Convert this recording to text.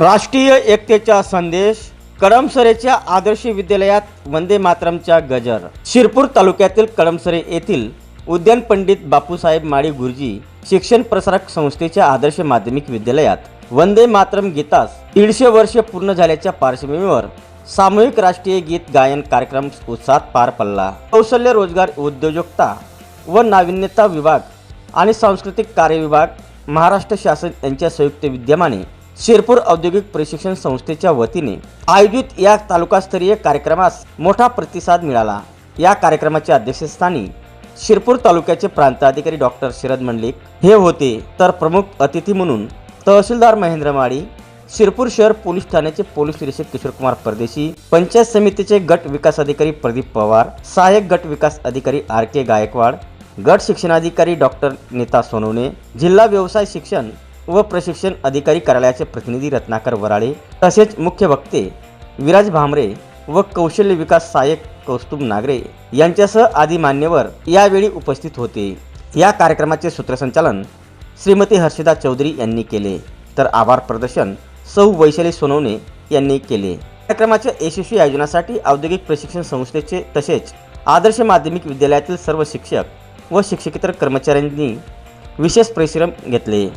राष्ट्रीय एकतेचा संदेश कडमसरेच्या आदर्श विद्यालयात वंदे मातरमच्या गजर. शिरपूर तालुक्यातील कडमसरे येथील उद्यान पंडित बापूसाहेब माळी गुरुजी शिक्षण प्रसारक संस्थेच्या आदर्श माध्यमिक विद्यालयात वंदे मातरम गीतास दीडशे वर्ष पूर्ण झाल्याच्या पार्श्वभूमीवर सामूहिक राष्ट्रीय गीत गायन कार्यक्रम उत्साहात पार पडला. कौशल्य रोजगार उद्योजकता व नाविन्यता विभाग आणि सांस्कृतिक कार्य विभाग महाराष्ट्र शासन यांच्या संयुक्त विद्यमाने शिरपूर औद्योगिक प्रशिक्षण संस्थेच्या वतीने आयोजित या तालुकास्तरीय कार्यक्रमास मोठा प्रतिसाद मिळाला. या कार्यक्रमाच्या अध्यक्षस्थानी शिरपूर तालुक्याचे प्रांताधिकारी डॉक्टर शरद मंडलिक हे होते तर प्रमुख अतिथी म्हणून तहसीलदार महेंद्र माळी शिरपूर शहर पोलीस ठाण्याचे पोलीस निरीक्षक किशोरकुमार परदेशी पंचायत समितीचे गट विकास अधिकारी प्रदीप पवार सहाय्यक गट विकास अधिकारी आर के गायकवाड गट शिक्षणाधिकारी डॉक्टर नीता सोनवणे जिल्हा व्यवसाय शिक्षण व प्रशिक्षण अधिकारी कार्यालयाचे प्रतिनिधी रत्नाकर वराळे तसेच मुख्य वक्ते विराज भामरे व कौशल्य विकास सहाय्यक कौस्तुभ नागरे यांच्यासह आदी मान्यवर यावेळी उपस्थित होते. या कार्यक्रमाचे सूत्रसंचालन श्रीमती हर्षिदा चौधरी यांनी केले. तर आभार प्रदर्शन सौ वैशाली सोनवणे यांनी केले. कार्यक्रमाच्या यशस्वी आयोजनासाठी औद्योगिक प्रशिक्षण संस्थेचे तसेच आदर्श माध्यमिक विद्यालयातील सर्व शिक्षक व शिक्षकेतर कर्मचाऱ्यांनी विशेष परिश्रम घेतले.